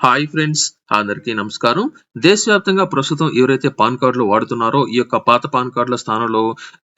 Hi friends అందరికీ నమస్కారం. దేశవ్యాప్తంగా ప్రస్తుతం ఎవరైతే పాన్ కార్డులు వాడుతున్నారో ఈ యొక్క పాత పాన్ కార్డుల స్థానంలో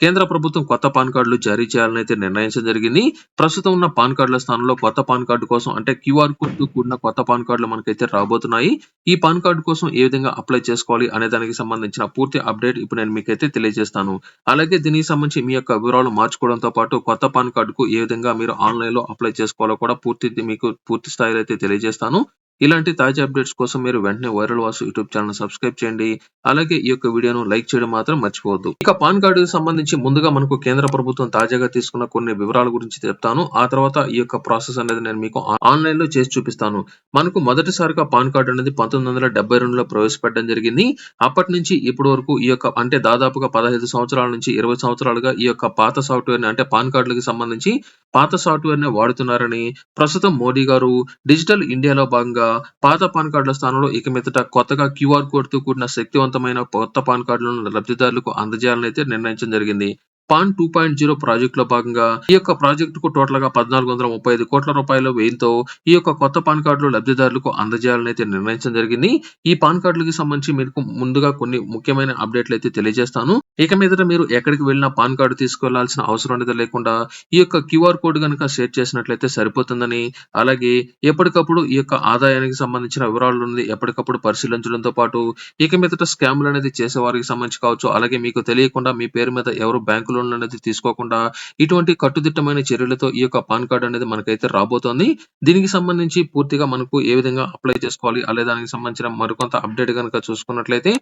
కేంద్ర ప్రభుత్వం కొత్త పాన్ కార్డులు జారీ చేయాలని అయితే నిర్ణయించడం జరిగింది. ప్రస్తుతం ఉన్న పాన్ కార్డుల స్థానంలో కొత్త పాన్ కార్డు కోసం అంటే క్యూఆర్ కోడ్ కూడిన కొత్త పాన్ కార్డులు మనకైతే రాబోతున్నాయి. ఈ పాన్ కార్డు కోసం ఏ విధంగా అప్లై చేసుకోవాలి అనే దానికి సంబంధించిన పూర్తి అప్డేట్ ఇప్పుడు నేను మీకైతే తెలియజేస్తాను. అలాగే దీనికి సంబంధించి మీ యొక్క వివరాలు మార్చుకోవడంతో పాటు కొత్త పాన్ కార్డుకు ఏ విధంగా మీరు ఆన్లైన్లో అప్లై చేసుకోవాలో కూడా పూర్తి మీకు పూర్తి స్థాయిలో అయితే తెలియజేస్తాను. ఇలాంటి తాజా అప్డేట్స్ కోసం మీరు వెంటనే viral Vasu YouTube channel subscribe చేయండి. అలాగే ఈ యొక్క వీడియోను లైక్ చేయడం మాత్రం మర్చిపోవద్దు. ఇక పాన్ కార్డుకి సంబంధించి ముందుగా మనకు కేంద్ర ప్రభుత్వం తాజాగా తీసుకున్న కొన్ని వివరాల గురించి చెప్తాను. ఆ తర్వాత ఈ యొక్క ప్రాసెస్ అనేది నేను మీకు ఆన్లైన్లో చేసి చూపిస్తాను. మనకు మొదటిసారిగా పాన్ కార్డు అనేది పంతొమ్మిది వందల డెబ్బై రెండులో ప్రవేశపెట్టడం జరిగింది. అప్పటి నుంచి ఇప్పటి వరకు ఈ యొక్క అంటే దాదాపుగా పదహైదు సంవత్సరాల నుంచి ఇరవై సంవత్సరాలుగా ఈ యొక్క పాత సాఫ్ట్వేర్ని అంటే పాన్ కార్డులకు సంబంధించి పాత సాఫ్ట్వేర్ని వాడుతున్నారని ప్రస్తుతం మోడీ గారు డిజిటల్ ఇండియాలో భాగంగా పాత పాన్ కార్డుల స్థానంలో ఇక మీదట కొత్తగా క్యూఆర్ కోడ్తో కూడిన శక్తివంతమైన కొత్త పాన్ కార్డులను లబ్ధిదారులకు అందజేయాలని అయితే నిర్ణయించడం జరిగింది. పాన్ టూ పాయింట్ జీరో ప్రాజెక్ట్లో భాగంగా ఈ యొక్క ప్రాజెక్ట్కు టోటల్గా పద్నాలుగు వందల ముప్పై ఐదు కోట్ల రూపాయల వ్యయంతో ఈ యొక్క కొత్త పాన్ కార్డులు లబ్ధిదారులకు అందజేయాలని అయితే నిర్ణయించడం జరిగింది. ఈ పాన్ కార్డులకు సంబంధించి మీకు ముందుగా కొన్ని ముఖ్యమైన అప్డేట్లు అయితే తెలియజేస్తాను. ఇక మీదట మీరు ఎక్కడికి వెళ్ళినా పాన్ కార్డు తీసుకెళ్ళాల్సిన అవసరం అనేది లేకుండా ఈ యొక్క క్యూఆర్ కోడ్ కనుక షేర్ చేసినట్లయితే సరిపోతుందని అలాగే ఎప్పటికప్పుడు ఈ యొక్క ఆదాయానికి సంబంధించిన వివరాలు ఎప్పటికప్పుడు పరిశీలించడంతో పాటు ఇక మీదట స్కామ్లు అనేది చేసే వారికి సంబంధించి కావచ్చు అలాగే మీకు తెలియకుండా మీ పేరు మీద ఎవరు బ్యాంకు లోన్ అనేది తీసుకోకుండా ఇటువంటి కట్టుదిట్టమైన చర్యలతో ఈ యొక్క పాన్ కార్డు అనేది మనకైతే రాబోతోంది. దీనికి సంబంధించి పూర్తిగా మనకు ఏ విధంగా అప్లై చేసుకోవాలి అలాగే దానికి సంబంధించిన మరికొంత అప్డేట్ కనుక చూసుకున్నట్లయితే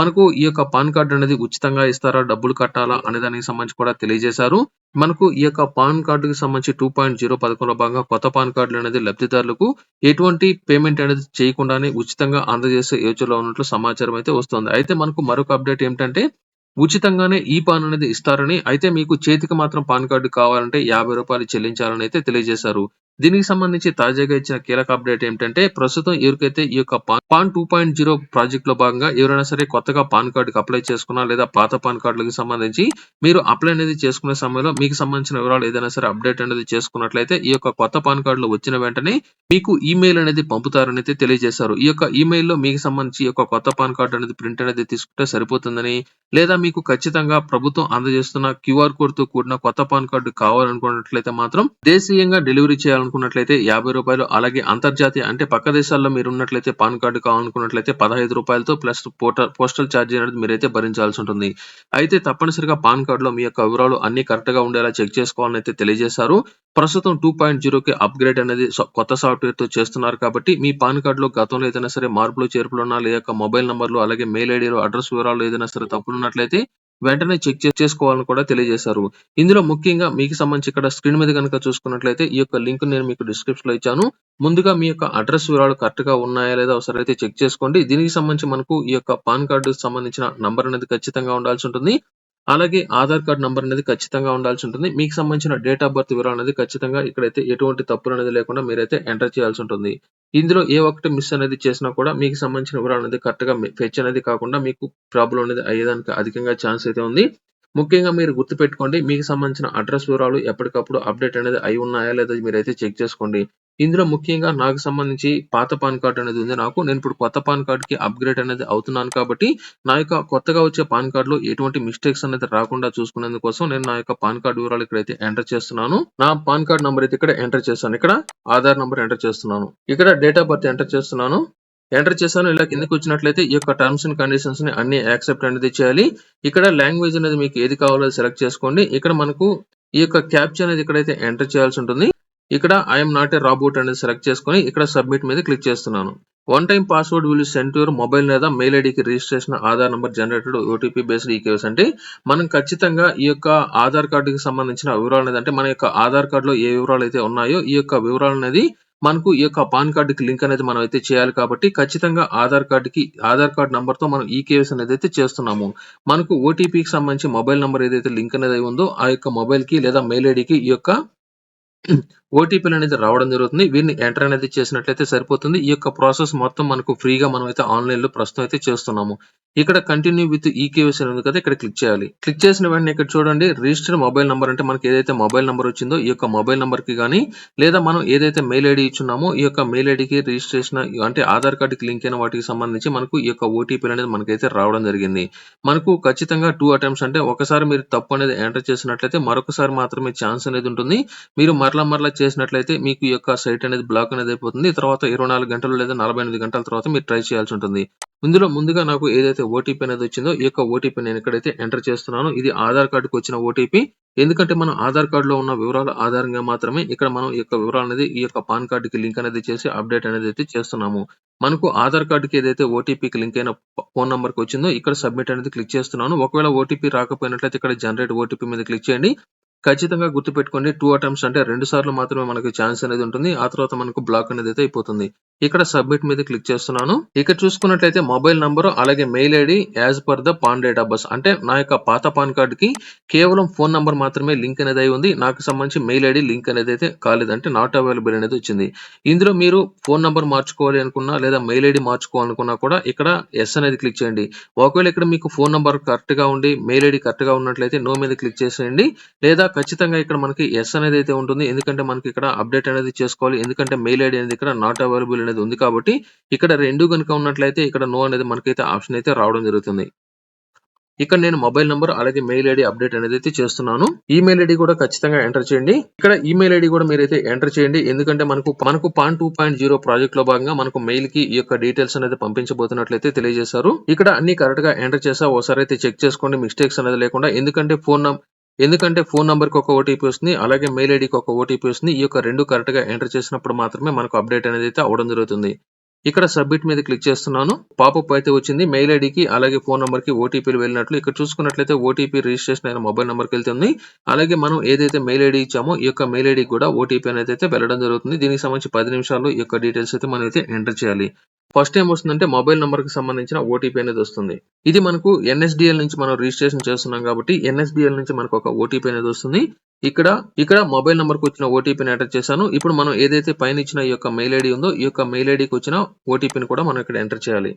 మనకు ఈ యొక్క పాన్ కార్డు అనేది ఉచితంగా ఇస్తారా? డబ్బులు కట్టాలా? అనే దానికి సంబంధించి కూడా తెలియజేశారు. మనకు ఈ యొక్క పాన్ కార్డుకి సంబంధించి టూ పాయింట్ జీరో పథకంలో భాగంగా కొత్త పాన్ కార్డులు అనేది లబ్ధిదారులకు ఎటువంటి పేమెంట్ అనేది చేయకుండానే ఉచితంగా అందజేసే యోచనలో ఉన్నట్లు సమాచారం అయితే వస్తుంది. అయితే మనకు మరొక అప్డేట్ ఏమిటంటే ఉచితంగానే ఈ పాన్ అనేది ఇస్తారని అయితే మీకు చేతికి మాత్రం పాన్ కార్డు కావాలంటే యాభై రూపాయలు చెల్లించాలని అయితే తెలియజేశారు. దీనికి సంబంధించి తాజాగా ఇచ్చిన కీలక అప్డేట్ ఏమిటంటే ప్రస్తుతం ఎవరికైతే ఈ యొక్క పాన్ టూ పాయింట్ జీరో ప్రాజెక్ట్లో భాగంగా ఎవరైనా సరే కొత్తగా పాన్ కార్డుకి అప్లై చేసుకున్నా లేదా పాత పాన్ కార్డులకు సంబంధించి మీరు అప్లై అనేది చేసుకునే సమయంలో మీకు సంబంధించిన వివరాలు ఏదైనా సరే అప్డేట్ అనేది చేసుకున్నట్లయితే ఈ యొక్క కొత్త పాన్ కార్డులు వచ్చిన వెంటనే మీకు ఈమెయిల్ అనేది పంపుతారని అయితే తెలియజేశారు. ఈ యొక్క ఈమెయిల్లో మీకు సంబంధించి ఈ యొక్క కొత్త పాన్ కార్డు అనేది ప్రింట్ అనేది తీసుకుంటే సరిపోతుందని లేదా మీకు ఖచ్చితంగా ప్రభుత్వం అందజేస్తున్న క్యూఆర్ కోడ్తో కూడిన కొత్త పాన్ కార్డు కావాలనుకున్నట్లయితే మాత్రం దేశీయంగా డెలివరీ కావాలనుకున్నట్లయితే యాభై రూపాయలు అలాగే అంతర్జాతీయ అంటే పక్క దేశాల్లో మీరు ఉన్నట్లయితే పాన్ కార్డు కావాలనుకున్నట్లయితే పదహైదు రూపాయలతో ప్లస్ పోస్టల్ ఛార్జ్ అనేది మీరైతే భరించాల్సి ఉంటుంది. అయితే తప్పనిసరిగా పాన్ కార్డులో మీ యొక్క వివరాలు అన్ని కరెక్ట్గా ఉండేలా చెక్ చేసుకోవాలని అయితే తెలియజేశారు. ప్రస్తుతం టూ పాయింట్ జీరోకి అప్గ్రేడ్ అనేది కొత్త సాఫ్ట్వేర్తో చేస్తున్నారు కాబట్టి మీ పాన్ కార్డులో గతంలో ఏదైనా సరే మార్పులు చేర్పులు ఉన్నా లేదా మొబైల్ నంబర్లు అలాగే మెయిల్ ఐడీలు అడ్రస్ వివరాలు ఏదైనా సరే తప్పులు ఉన్నట్లయితే వెంటనే చెక్ చేసుకోవాలని కూడా తెలియజేశారు. ఇందులో ముఖ్యంగా మీకు సంబంధించి ఇక్కడ స్క్రీన్ మీద కనుక చూసుకున్నట్లయితే ఈ యొక్క లింక్ నేను మీకు డిస్క్రిప్షన్లో ఇచ్చాను. ముందుగా మీ యొక్క అడ్రస్ వివరాలు కరెక్ట్గా ఉన్నాయా లేదా ఒకసారి అయితే చెక్ చేసుకోండి. దీనికి సంబంధించి మనకు ఈ యొక్క పాన్ కార్డు సంబంధించిన నంబర్ అనేది ఖచ్చితంగా ఉండాల్సి ఉంటుంది. అలాగే ఆధార్ కార్డ్ నంబర్ అనేది ఖచ్చితంగా ఉండాల్సి ఉంటుంది. మీకు సంబంధించిన డేట్ ఆఫ్ బర్త్ వివరాలు అనేది ఖచ్చితంగా ఇక్కడైతే ఎటువంటి తప్పులు అనేది లేకుండా మీరైతే ఎంటర్ చేయాల్సి ఉంటుంది. ఇందులో ఏ ఒక్కటి మిస్ అనేది చేసినా కూడా మీకు సంబంధించిన వివరాలు అనేది కరెక్ట్గా ఫెచ్ అనేది కాకుండా మీకు ప్రాబ్లం అనేది అయ్యేదానికి అధికంగా ఛాన్స్ అయితే ఉంది. ముఖ్యంగా మీరు గుర్తుపెట్టుకోండి మీకు సంబంధించిన అడ్రస్ వివరాలు ఎప్పటికప్పుడు అప్డేట్ అనేది అయి ఉన్నాయా లేదా మీరైతే చెక్ చేసుకోండి. ఇందులో ముఖ్యంగా నాకు సంబంధించి పాత పాన్ కార్డ్ అనేది ఉంది నాకు. నేను ఇప్పుడు కొత్త పాన్ కార్డు కి అప్గ్రేడ్ అనేది అవుతున్నాను కాబట్టి నా యొక్క కొత్తగా వచ్చే పాన్ కార్డ్లో ఎటువంటి మిస్టేక్స్ అనేది రాకుండా చూసుకునేందుకోసం నేను నా యొక్క పాన్ కార్డ్ వివరాలు ఇక్కడైతే ఎంటర్ చేస్తున్నాను. నా పాన్ కార్డ్ నంబర్ అయితే ఇక్కడ ఎంటర్ చేస్తాను ఇక్కడ ఆధార్ నంబర్ ఎంటర్ చేస్తున్నాను. ఇక్కడ డేట్ ఆఫ్ బర్త్ ఎంటర్ చేస్తున్నాను. ఎంటర్ చేశాను. ఇలా కిందకి వచ్చినట్లయితే ఈ యొక్క టర్మ్స్ అండ్ కండిషన్స్ని అన్ని యాక్సెప్ట్ అనేది చేయాలి. ఇక్కడ లాంగ్వేజ్ అనేది మీకు ఏది కావాలో సెలెక్ట్ చేసుకోండి. ఇక్కడ మనకు ఈ యొక్క క్యాప్చర్ అనేది ఇక్కడైతే ఎంటర్ చేయాల్సి ఉంటుంది. ఇక్కడ ఐఎమ్ నాట్ ఏ రాబోట్ అనేది సెలెక్ట్ చేసుకుని ఇక్కడ సబ్మిట్ మీద క్లిక్ చేస్తున్నాను. One time password will send your mobile లేదా మెయిల్ ఐడికి registration Aadhaar number generated OTP based EKS అంటే మనం ఖచ్చితంగా ఈ యొక్క ఆధార్ కార్డుకి సంబంధించిన వివరాలు అనేది అంటే మన యొక్క ఆధార్ కార్డులో ఏ వివరాలు అయితే ఉన్నాయో ఈ యొక్క వివరాలు అనేది మనకు ఈ యొక్క పాన్ కార్డుకి లింక్ అనేది మనం అయితే చేయాలి కాబట్టి ఖచ్చితంగా ఆధార్ కార్డుకి ఆధార్ కార్డ్ నంబర్తో మనం ఈ అనేది అయితే చేస్తున్నాము. మనకు ఓటీపీకి సంబంధించి మొబైల్ నెంబర్ ఏదైతే లింక్ అనేది ఉందో ఆ యొక్క మొబైల్కి లేదా మెయిల్ ఐడికి ఈ యొక్క ఓటీపీలనేది రావడం జరుగుతుంది. వీటిని ఎంటర్ అనేది చేసినట్లయితే సరిపోతుంది. ఈ యొక్క ప్రాసెస్ మొత్తం మనకు ఫ్రీగా ఆన్లైన్లో ప్రస్తుతం అయితే చేస్తున్నాము. ఇక్కడ కంటిన్యూ విత్ ఈ అని ఉంది కదా! ఇక్కడ క్లిక్ చేయాలి. క్లిక్ చేసిన వెంటనే ఇక్కడ చూడండి రిజిస్టర్డ్ మొబైల్ నంబర్ అంటే మనకి ఏదైతే మొబైల్ నంబర్ వచ్చిందో ఈ యొక్క మొబైల్ నంబర్‌కి కానీ లేదా మనం ఏదైతే మెయిల్ ఐడి ఇచ్చున్నామో ఈ యొక్క మెయిల్ ఐడికి రిజిస్ట్రేషన్ అంటే ఆధార్ కార్డుకి లింక్ అయిన వాటికి సంబంధించి మనకు ఈ యొక్క ఓటీపీలనేది మనకైతే రావడం జరిగింది. మనకు ఖచ్చితంగా టూ అటెంప్ట్స్ అంటే ఒకసారి మీరు తప్పు అనేది ఎంటర్ చేసినట్లయితే మరొకసారి మాత్రమే ఛాన్స్ అనేది ఉంటుంది. మీరు మరలా మరలా చేసినట్లయితే మీకు ఈ యొక్క సైట్ అనేది బ్లాక్ అనేది అయిపోతుంది. తర్వాత 24 గంటలు లేదా 48 గంటల తర్వాత మీరు ట్రై చేయాల్సి ఉంటుంది. ఇందులో ముందుగా నాకు ఏదైతే ఓటీపీ అనేది వచ్చిందో ఈ యొక్క ఓటీపీ నేను ఇక్కడైతే ఎంటర్ చేస్తున్నాను. ఇది ఆధార్ కార్డుకు వచ్చిన ఓటీపీ. ఎందుకంటే మన ఆధార్ కార్డులో ఉన్న వివరాల ఆధారంగా మాత్రమే ఇక్కడ మనం ఈ యొక్క వివరాలనేది ఈ యొక్క పాన్ కార్డుకి లింక్ అనేది చేసి అప్డేట్ అనేది అయితే చేస్తున్నాము. మనకు ఆధార్ కార్డుకి ఏదైతే ఓటీపీకి లింక్ అయిన ఫోన్ నెంబర్కి వచ్చిందో ఇక్కడ సబ్మిట్ అనేది క్లిక్ చేస్తున్నాను. ఒకవేళ ఓటీపీ రాకపోయినట్లయితే ఇక్కడ జనరేట్ ఓటీపీ మీద క్లిక్ చేయండి. ఖచ్చితంగా గుర్తుపెట్టుకోండి టూ అటెంప్ట్స్ అంటే రెండు సార్లు మాత్రమే మనకి ఛాన్స్ అనేది ఉంటుంది. ఆ తర్వాత మనకు బ్లాక్ అనేది అయితే అయిపోతుంది. ఇక్కడ సబ్మిట్ మీద క్లిక్ చేస్తున్నాను. ఇక్కడ చూసుకున్నట్లయితే మొబైల్ నంబర్ అలాగే mail ID as per the PAN date of bus అంటే నా యొక్క పాత పాన్ కార్డ్‌కి కేవలం ఫోన్ నంబర్ మాత్రమే లింక్ అనేది అయి ఉంది. నాకు సంబంధించి మెయిల్ ఐడి లింక్ అనేది అయితే కాలేదు. అంటే నాట్ అవైలబుల్ అనేది వచ్చింది. ఇందులో మీరు ఫోన్ నంబర్ మార్చుకోవాలి అనుకున్నా లేదా మెయిల్ ఐడి మార్చుకోవాలనుకున్నా కూడా ఇక్కడ ఎస్ అనేది క్లిక్ చేయండి. ఒకవేళ ఇక్కడ మీకు ఫోన్ నంబర్ కరెక్ట్‌గా ఉండి మెయిల్ ఐడీ కరెక్ట్‌గా ఉన్నట్లయితే నో మీద క్లిక్ చేసేయండి. లేదా ఖచ్చితంగా ఇక్కడ మనకి ఎస్ అనేది అయితే ఉంటుంది. ఎందుకంటే మనకి ఇక్కడ అప్డేట్ అనేది చేసుకోవాలి. ఎందుకంటే మెయిల్ ఐడి అనేది ఇక్కడ నాట్ అవైలబుల్ అనేది ఉంది కాబట్టి ఇక్కడ రెండు గనుక ఉన్నట్లయితే ఇక్కడ నో అనేది మనకైతే ఆప్షన్ అయితే రావడం జరుగుతుంది. ఇక్కడ నేను మొబైల్ నంబర్ అలాగే మెయిల్ ఐడి అప్డేట్ అనేది అయితే చేస్తున్నాను. ఈమెయిల్ ఐడి కూడా ఖచ్చితంగా ఎంటర్ చేయండి. ఇక్కడ ఈమెయిల్ ఐడి కూడా మీరైతే ఎంటర్ చేయండి. ఎందుకంటే మనకు మనకు పాన్ 2.0 ప్రాజెక్ట్‌లో భాగంగా మనకు మెయిల్‌కి ఈ యొక్క డీటెయిల్స్ అనేది పంపించబోతున్నట్లయితే తెలియజేశారు. ఇక్కడ అన్ని కరెక్ట్‌గా ఎంటర్ చేసా ఒకసారి అయితే చెక్ చేసుకోండి మిస్టేక్స్ అనేది లేకుండా. ఎందుకంటే ఫోన్ ఎందుకంటే ఫోన్ నెంబర్కి ఒక ఓటీపీ వస్తుంది. అలాగే మెయిల్ ఐడికి ఒక ఓటీపీ వస్తుంది. ఈ యొక్క రెండు కరెక్ట్‌గా ఎంటర్ చేసినప్పుడు మాత్రమే మనకు అప్డేట్ అనేది అయితే అవ్వడం జరుగుతుంది. ఇక్కడ సబ్మిట్ మీద క్లిక్ చేస్తున్నాను. పాపప్ అయితే వచ్చింది. మెయిల్ ఐడికి అలాగే ఫోన్ నెంబర్కి ఓటీపీలు వెళ్ళినట్లు ఇక్కడ చూసుకున్నట్లయితే ఓటీపీ రిజిస్ట్రేషన్ అయిన మొబైల్ నెంబర్కి వెళ్తుంది. అలాగే మనం ఏదైతే మెయిల్ ఐడి ఇచ్చామో ఈ యొక్క మెయిల్ ఐడికి కూడా ఓటీపీ అనేది అయితే వెళ్ళడం జరుగుతుంది. దీనికి సంబంధించి పది నిమిషాల్లో ఈ యొక్క డీటెయిల్స్ అయితే మనం అయితే ఎంటర్ చేయాలి. ఫస్ట్ ఏం వస్తుందంటే మొబైల్ నంబర్‌కి సంబంధించిన ఓటీపీ అనేది వస్తుంది. ఇది మనకు ఎన్ఎస్డిఎల్ నుంచి మనం రిజిస్ట్రేషన్ చేస్తున్నాం కాబట్టి ఎన్ఎస్డిఎల్ నుంచి మనకు ఒక ఓటీపీ అనేది వస్తుంది. ఇక్కడ ఇక్కడ మొబైల్ నంబర్‌కి వచ్చిన ఓటీపీని ఎంటర్ చేశాను. ఇప్పుడు మనం ఏదైతే పైన ఇచ్చిన ఈ యొక్క మెయిల్ ఐడి ఉందో ఈ యొక్క మెయిల్ ఐడికి వచ్చిన ఓటీపీని కూడా మనం ఇక్కడ ఎంటర్ చేయాలి.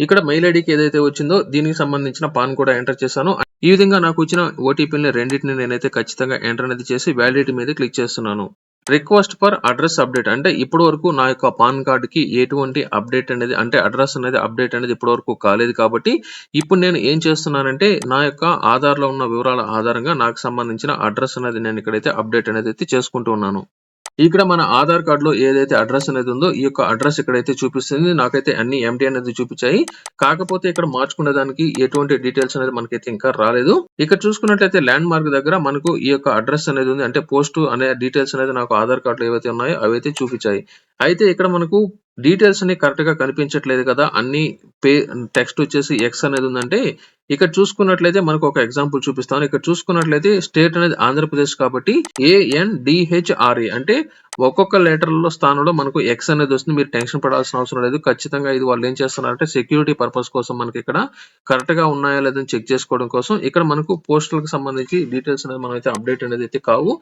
ఇక్కడ మెయిల్ ఐడికి ఏదైతే వచ్చిందో దీనికి సంబంధించిన పాన్ కూడా ఎంటర్ చేశాను. ఈ విధంగా నాకు వచ్చిన ఓటీపీని రెండింటిని నేనైతే ఖచ్చితంగా ఎంటర్ అనేది చేసి వ్యాలిడిటీ మీద క్లిక్ చేస్తున్నాను. రిక్వెస్ట్ ఫర్ అడ్రస్ అప్డేట్ అంటే ఇప్పటి వరకు నా యొక్క పాన్ కార్డ్‌కి ఎటువంటి అప్డేట్ అనేది అంటే అడ్రస్ అనేది అప్డేట్ అనేది ఇప్పటి వరకు కాలేదు కాబట్టి ఇప్పుడు నేను ఏం చేస్తున్నానంటే నా యొక్క ఆధార్‌లో ఉన్న వివరాల ఆధారంగా నాకు సంబంధించిన అడ్రస్ అనేది నేను ఇక్కడైతే అప్డేట్ అనేది అయితే చేసుకుంటూ ఉన్నాను. ఇక్కడ మన ఆధార్ కార్డ్‌లో ఏదైతే అడ్రస్ అనేది ఉందో ఈ యొక్క అడ్రస్ ఇక్కడైతే చూపిస్తుంది. నాకైతే అన్ని ఎంటీ అనేది చూపించాయి. కాకపోతే ఇక్కడ మార్చుకునే దానికి ఎటువంటి డీటెయిల్స్ అనేది మనకైతే ఇంకా రాలేదు. ఇక్కడ చూసుకున్నట్లయితే ల్యాండ్ మార్క్ దగ్గర మనకు ఈ యొక్క అడ్రస్ అనేది ఉంది. అంటే పోస్ట్ అనే డీటెయిల్స్ అనేది నాకు ఆధార్ కార్డ్‌లో ఏవైతే ఉన్నాయో అవైతే చూపించాయి. అయితే ఇక్కడ మనకు డీటెయిల్స్ అన్ని కరెక్ట్‌గా కనిపించట్లేదు కదా! అన్ని పే టెక్స్ట్ వచ్చేసి ఎక్స్ అనేది ఉందంటే ఇక్కడ చూసుకున్నట్లయితే మనకు ఒక ఎగ్జాంపుల్ చూపిస్తాను. ఇక్కడ చూసుకున్నట్లయితే స్టేట్ అనేది ఆంధ్రప్రదేశ్ కాబట్టి ఏఎన్‌డీహెచ్‌ఆర్‌ఏ e. అంటే ఒక్కొక్క లెటర్‌లో స్థానంలో మనకు ఎక్స్ అనేది వస్తుంది. మీరు టెన్షన్ పడాల్సిన అవసరం లేదు. ఖచ్చితంగా ఇది వాళ్ళు ఏం చేస్తున్నారంటే సెక్యూరిటీ పర్పస్ కోసం మనకి ఇక్కడ కరెక్ట్గా ఉన్నాయా లేదా అని చెక్ చేసుకోవడం కోసం ఇక్కడ మనకు పోస్టులకు సంబంధించి డీటెయిల్స్ అనేది మనమైతే అప్డేట్ అనేది అయితే కావు.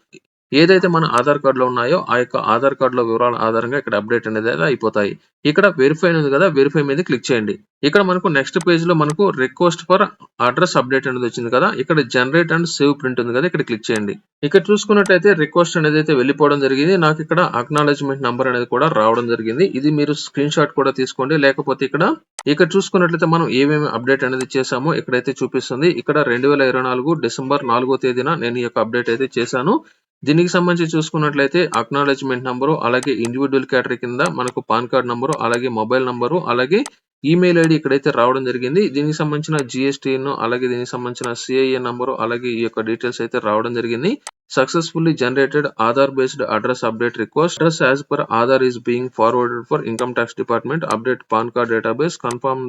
ఏదైతే మన ఆధార్ కార్డులో ఉన్నాయో ఆ యొక్క ఆధార్ కార్డులో వివరాల ఆధారంగా ఇక్కడ అప్డేట్ అనేది అయిపోతాయి. ఇక్కడ వెరిఫై అనేది ఉంది కదా! వెరిఫై మీద క్లిక్ చేయండి. ఇక్కడ మనకు నెక్స్ట్ పేజ్‌లో మనకు రిక్వెస్ట్ ఫర్ అడ్రస్ అప్డేట్ అనేది వచ్చింది కదా! ఇక్కడ జనరేట్ అండ్ సేవ్ ప్రింట్ ఉంది కదా! ఇక్కడ క్లిక్ చేయండి. ఇక్కడ చూసుకున్నట్టయితే రిక్వెస్ట్ అనేది అయితే వెళ్ళిపోవడం జరిగింది. నాకు ఇక్కడ అక్నాలెడ్జ్‌మెంట్ నంబర్ అనేది కూడా రావడం జరిగింది. ఇది మీరు స్క్రీన్ షాట్ కూడా తీసుకోండి. లేకపోతే ఇక్కడ ఇక్కడ చూసుకున్నట్లయితే మనం ఏమేమి అప్డేట్ అనేది చేశామో ఇక్కడైతే చూపిస్తుంది. ఇక్కడ 2024 డిసెంబర్ నాలుగో తేదీన నేను ఈ యొక్క అప్డేట్ అయితే చేశాను. దీనికి సంబంధించి చూసుకున్నట్లయితే అక్నాలెడ్జ్‌మెంట్ నంబరు అలాగే ఇండివిడ్యువల్ కేటరీ కింద మనకు పాన్ కార్డ్ నంబరు అలాగే మొబైల్ నంబరు అలాగే ఈమెయిల్ ఐడి ఇక్కడైతే రావడం జరిగింది. దీనికి సంబంధించిన జీఎస్టీను అలాగే దీనికి సంబంధించిన సిఐఏ నంబరు అలాగే ఈ యొక్క డీటెయిల్స్ అయితే రావడం జరిగింది. Successfully generated Aadhaar based address update request address as per Aadhaar is being forwarded for income tax department update PAN card database confirm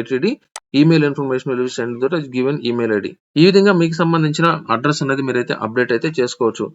ITD email information will send given email ID ఈ విధంగా మీకు సంబంధించిన address అనేది మీరైతే update అయితే చేసుకోవచ్చు.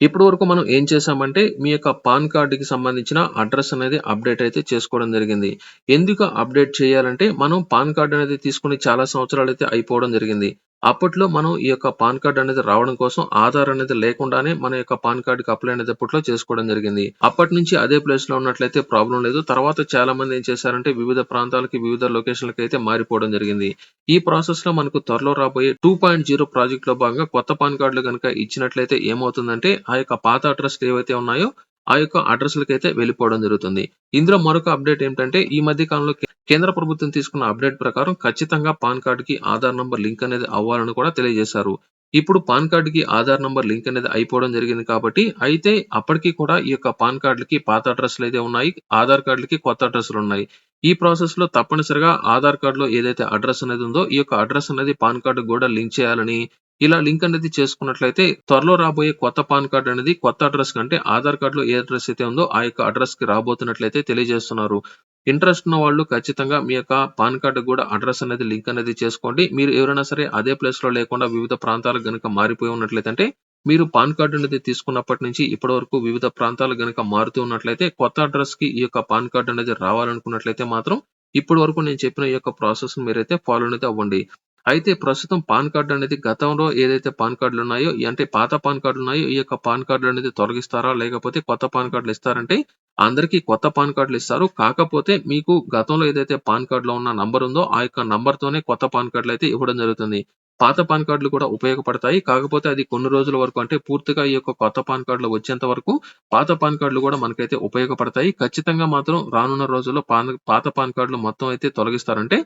ఇప్పటి వరకు మనం ఏం చేశామంటే మీ యొక్క పాన్ కార్డుకి సంబంధించిన అడ్రస్ అనేది అప్డేట్ అయితే చేసుకోవడం జరిగింది. ఎందుకు అప్డేట్ చేయాలంటే మనం పాన్ కార్డ్ అనేది తీసుకుని చాలా సంవత్సరాలు అయితే అయిపోవడం జరిగింది. అప్పట్లో మనం ఈ యొక్క పాన్ కార్డ్ అనేది రావడం కోసం ఆధార్ అనేది లేకుండానే మన యొక్క పాన్ కార్డుకి అప్లై అనేది అప్పట్లో చేసుకోవడం జరిగింది. అప్పటి నుంచి అదే ప్లేస్లో ఉన్నట్లయితే ప్రాబ్లమ్ లేదు. తర్వాత చాలా మంది ఏం చేశారంటే వివిధ ప్రాంతాలకి, వివిధ లొకేషన్‌లకి అయితే మారిపోవడం జరిగింది. ఈ ప్రాసెస్లో మనకు త్వరలో రాబోయే టూ పాయింట్ జీరో ప్రాజెక్ట్లో భాగంగా కొత్త పాన్ కార్డులు కనుక ఇచ్చినట్లయితే ఏమవుతుందంటే ఆ యొక్క పాత అడ్రస్ ఏవైతే ఉన్నాయో ఆ యొక్క అడ్రస్‌లకైతే వెళ్ళిపోవడం జరుగుతుంది. ఇందులో మరొక అప్డేట్ ఏంటంటే ఈ మధ్య కాలంలో కేంద్ర ప్రభుత్వం తీసుకున్న అప్డేట్ ప్రకారం ఖచ్చితంగా పాన్ కార్డుకి ఆధార్ నంబర్ లింక్ అనేది అవ్వాలని కూడా తెలియజేశారు. ఇప్పుడు పాన్ కార్డుకి ఆధార్ నంబర్ లింక్ అనేది అయిపోవడం జరిగింది కాబట్టి అయితే అప్పటికి కూడా ఈ యొక్క పాన్ కార్డులకి పాత అడ్రస్‌లు అయితే ఉన్నాయి. ఆధార్ కార్డ్‌లకి కొత్త అడ్రస్‌లు ఉన్నాయి. ఈ ప్రాసెస్లో తప్పనిసరిగా ఆధార్ కార్డులో ఏదైతే అడ్రస్ అనేది ఉందో ఈ యొక్క అడ్రస్ అనేది పాన్ కార్డు కూడా లింక్ చేయాలని ఇలా లింక్ అనేది చేసుకున్నట్లయితే త్వరలో రాబోయే కొత్త పాన్ కార్డ్ అనేది కొత్త అడ్రస్ కంటే ఆధార్ కార్డులో ఏ అడ్రస్ అయితే ఉందో ఆ యొక్క అడ్రస్‌కి రాబోతున్నట్లయితే తెలియజేస్తున్నారు. ఇంట్రెస్ట్ ఉన్న వాళ్ళు ఖచ్చితంగా మీ యొక్క పాన్ కార్డు కూడా అడ్రస్ అనేది లింక్ అనేది చేసుకోండి. మీరు ఎవరైనా సరే అదే ప్లేస్‌లో లేకుండా వివిధ ప్రాంతాలకు గనుక మారిపోయి ఉన్నట్లయితే అంటే మీరు పాన్ కార్డు అనేది తీసుకున్నప్పటి నుంచి ఇప్పటి వరకు వివిధ ప్రాంతాలకు గనుక మారుతూ ఉన్నట్లయితే కొత్త అడ్రస్‌కి ఈ యొక్క పాన్ కార్డ్ అనేది రావాలనుకున్నట్లయితే మాత్రం ఇప్పటి వరకు నేను చెప్పిన ఈ యొక్క ప్రాసెస్ మీరైతే ఫాలో అనేది అవ్వండి. అయితే ప్రస్తుతం పాన్ కార్డు అనేది గతంలో ఏదైతే పాన్ కార్డులు ఉన్నాయో అంటే పాత పాన్ కార్డులు ఉన్నాయో ఈ యొక్క పాన్ కార్డులు అనేది తొలగిస్తారా? లేకపోతే కొత్త పాన్ కార్డులు ఇస్తారంటే అందరికీ కొత్త పాన్ కార్డులు ఇస్తారు. కాకపోతే మీకు గతంలో ఏదైతే పాన్ కార్డులో ఉన్న నంబర్ ఉందో ఆ యొక్క నంబర్‌తోనే కొత్త పాన్ కార్డులు అయితే ఇవ్వడం జరుగుతుంది. పాత పాన్ కార్డులు కూడా ఉపయోగపడతాయి. కాకపోతే అది కొన్ని రోజుల వరకు అంటే పూర్తిగా ఈ యొక్క కొత్త పాన్ కార్డులు వచ్చేంత వరకు పాత పాన్ కార్డులు కూడా మనకైతే ఉపయోగపడతాయి. ఖచ్చితంగా మాత్రం రానున్న రోజుల్లో పాన్ పాత పాన్ కార్డులు మొత్తం అయితే తొలగిస్తారంటే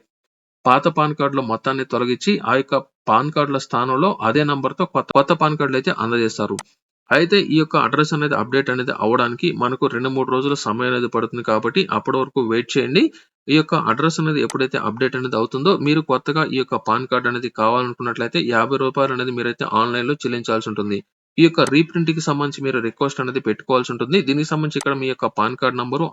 పాత పాన్ కార్డులో మొత్తాన్ని తొలగించి ఆ యొక్క పాన్ కార్డుల స్థానంలో అదే నంబర్‌తో కొత్త కొత్త పాన్ కార్డులు అయితే అందజేస్తారు. అయితే ఈ యొక్క అడ్రస్ అనేది అప్డేట్ అనేది అవ్వడానికి మనకు 2, 3 రోజుల సమయం అనేది పడుతుంది కాబట్టి అప్పటి వరకు వెయిట్ చేయండి. ఈ యొక్క అడ్రస్ అనేది ఎప్పుడైతే అప్డేట్ అనేది అవుతుందో మీరు కొత్తగా ఈ యొక్క పాన్ కార్డ్ అనేది కావాలనుకున్నట్లయితే యాభై రూపాయలు అనేది మీరైతే ఆన్‌లైన్‌లో చెల్లించాల్సి ఉంటుంది. ఈ యొక్క రీప్రింట్‌కి సంబంధించి మీరు రిక్వెస్ట్ అనేది పెట్టుకోవాల్సి ఉంటుంది. దీనికి సంబంధించి ఇక్కడ మీ యొక్క PAN card number,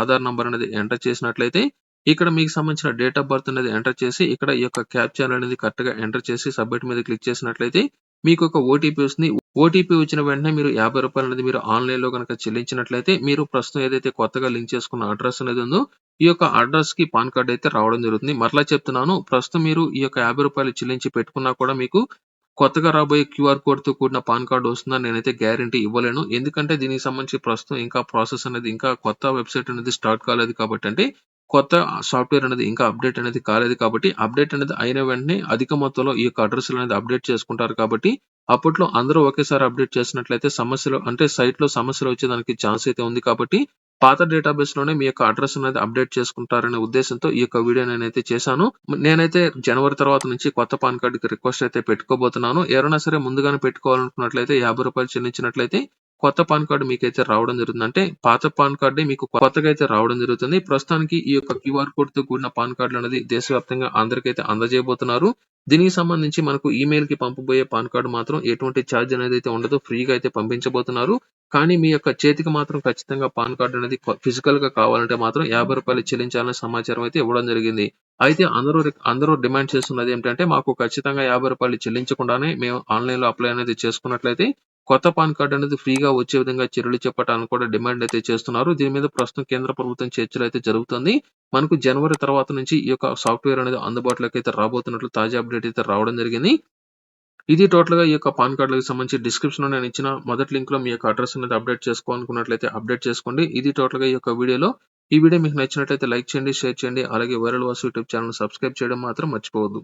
Aadhaar number అనేది ఎంటర్ చేసినట్లయితే ఇక్కడ మీకు సంబంధించిన డేట్ ఆఫ్ బర్త్ అనేది ఎంటర్ చేసి ఇక్కడ ఈ యొక్క క్యాప్చర్ అనేది కరెక్ట్‌గా ఎంటర్ చేసి సబ్మిట్ మీద క్లిక్ చేసినట్లయితే మీకు ఒక ఓటీపీ వస్తుంది. ఓటీపీ వచ్చిన వెంటనే మీరు యాభై రూపాయలు అనేది మీరు ఆన్లైన్లో కనుక చెల్లించినట్లయితే మీరు ప్రస్తుతం ఏదైతే కొత్తగా లింక్ చేసుకున్న అడ్రస్ అనేది ఉందో ఈ యొక్క అడ్రస్కి పాన్ కార్డ్ అయితే రావడం జరుగుతుంది. మరలా చెప్తున్నాను ప్రస్తుతం మీరు ఈ యొక్క యాభై రూపాయలు చెల్లించి పెట్టుకున్నా కూడా మీకు కొత్తగా రాబోయే క్యూఆర్ కోడ్తో కూడిన పాన్ కార్డు వస్తుందని నేనైతే గ్యారంటీ ఇవ్వలేను. ఎందుకంటే దీనికి సంబంధించి ప్రస్తుతం ఇంకా ప్రాసెస్ అనేది ఇంకా కొత్త వెబ్‌సైట్ అనేది స్టార్ట్ కాలేదు కాబట్టి అంటే కొత్త సాఫ్ట్‌వేర్ అనేది ఇంకా అప్డేట్ అనేది కాలేదు కాబట్టి అప్డేట్ అనేది అయిన వెంటనే అధిక మొత్తంలో ఈ యొక్క అడ్రస్‌లు అనేది అప్డేట్ చేసుకుంటారు కాబట్టి అప్పట్లో అందరూ ఒకేసారి అప్డేట్ చేసినట్లయితే సమస్యలు అంటే సైట్‌లో సమస్యలు వచ్చేదానికి ఛాన్స్ అయితే ఉంది కాబట్టి పాత డేటాబేస్‌లోనే మీ యొక్క అడ్రస్ అనేది అప్డేట్ చేసుకుంటారనే ఉద్దేశంతో ఈ యొక్క వీడియో నేనైతే చేశాను. నేనైతే జనవరి తర్వాత నుంచి కొత్త పాన్ కార్డ్‌కి రిక్వెస్ట్ అయితే పెట్టుకోబోతున్నాను. ఎవరైనా సరే ముందుగానే పెట్టుకోవాలనుకున్నట్లయితే రూ. 50 చెల్లించినట్లయితే కొత్త పాన్ కార్డ్ మీకైతే రావడం జరుగుతుంది. అంటే పాత పాన్ కార్డే మీకు కొత్తగా అయితే రావడం జరుగుతుంది. ప్రస్తుతానికి ఈ యొక్క క్యూఆర్ కోడ్‌తో కూడిన పాన్ కార్డులు అనేది దేశవ్యాప్తంగా అందరికైతే అందజేయబోతున్నారు. దీనికి సంబంధించి మనకు ఈమెయిల్కి పంపబోయే పాన్ కార్డు మాత్రం ఎటువంటి ఛార్జ్ అనేది అయితే ఉండదు. ఫ్రీగా అయితే పంపించబోతున్నారు. కానీ మీ యొక్క చేతికి మాత్రం ఖచ్చితంగా పాన్ కార్డు అనేది ఫిజికల్గా కావాలంటే మాత్రం యాభై రూపాయలు చెల్లించాలనే సమాచారం అయితే ఇవ్వడం జరిగింది. అయితే అందరూ అందరూ డిమాండ్ చేస్తున్నది ఏంటంటే మాకు ఖచ్చితంగా యాభై రూపాయలు చెల్లించకుండానే మేము ఆన్లైన్లో అప్లై అనేది చేసుకున్నట్లయితే కొత్త పాన్ కార్డు అనేది ఫ్రీగా వచ్చే విధంగా చర్యలు చేపట్టాలని కూడా డిమాండ్ అయితే చేస్తున్నారు. దీని మీద ప్రస్తుతం కేంద్ర ప్రభుత్వం చర్చలు అయితే జరుగుతుంది. మనకు జనవరి తర్వాత నుంచి ఈ యొక్క సాఫ్ట్‌వేర్ అనేది అందుబాటులోకి అయితే రాబోతున్నట్లు తాజా అప్డేట్ అయితే రావడం జరిగింది. ఇది టోటల్‌గా ఈ యొక్క పాన్ కార్డులకు సంబంధించి డిస్క్రిప్షన్‌లో నేను ఇచ్చిన మొదటి లింక్‌లో మీ యొక్క అడ్రస్ అనేది అప్డేట్ చేసుకోవాలనుకున్నట్లయితే అప్డేట్ చేసుకోండి. ఇది టోటల్‌గా ఈ యొక్క వీడియోలో. ఈ వీడియో మీకు నచ్చినట్లయితే లైక్ చేయండి, షేర్ చేయండి. అలాగే viral Vasu YouTube channel subscribe చేయడం మాత్రం మర్చిపోవద్దు.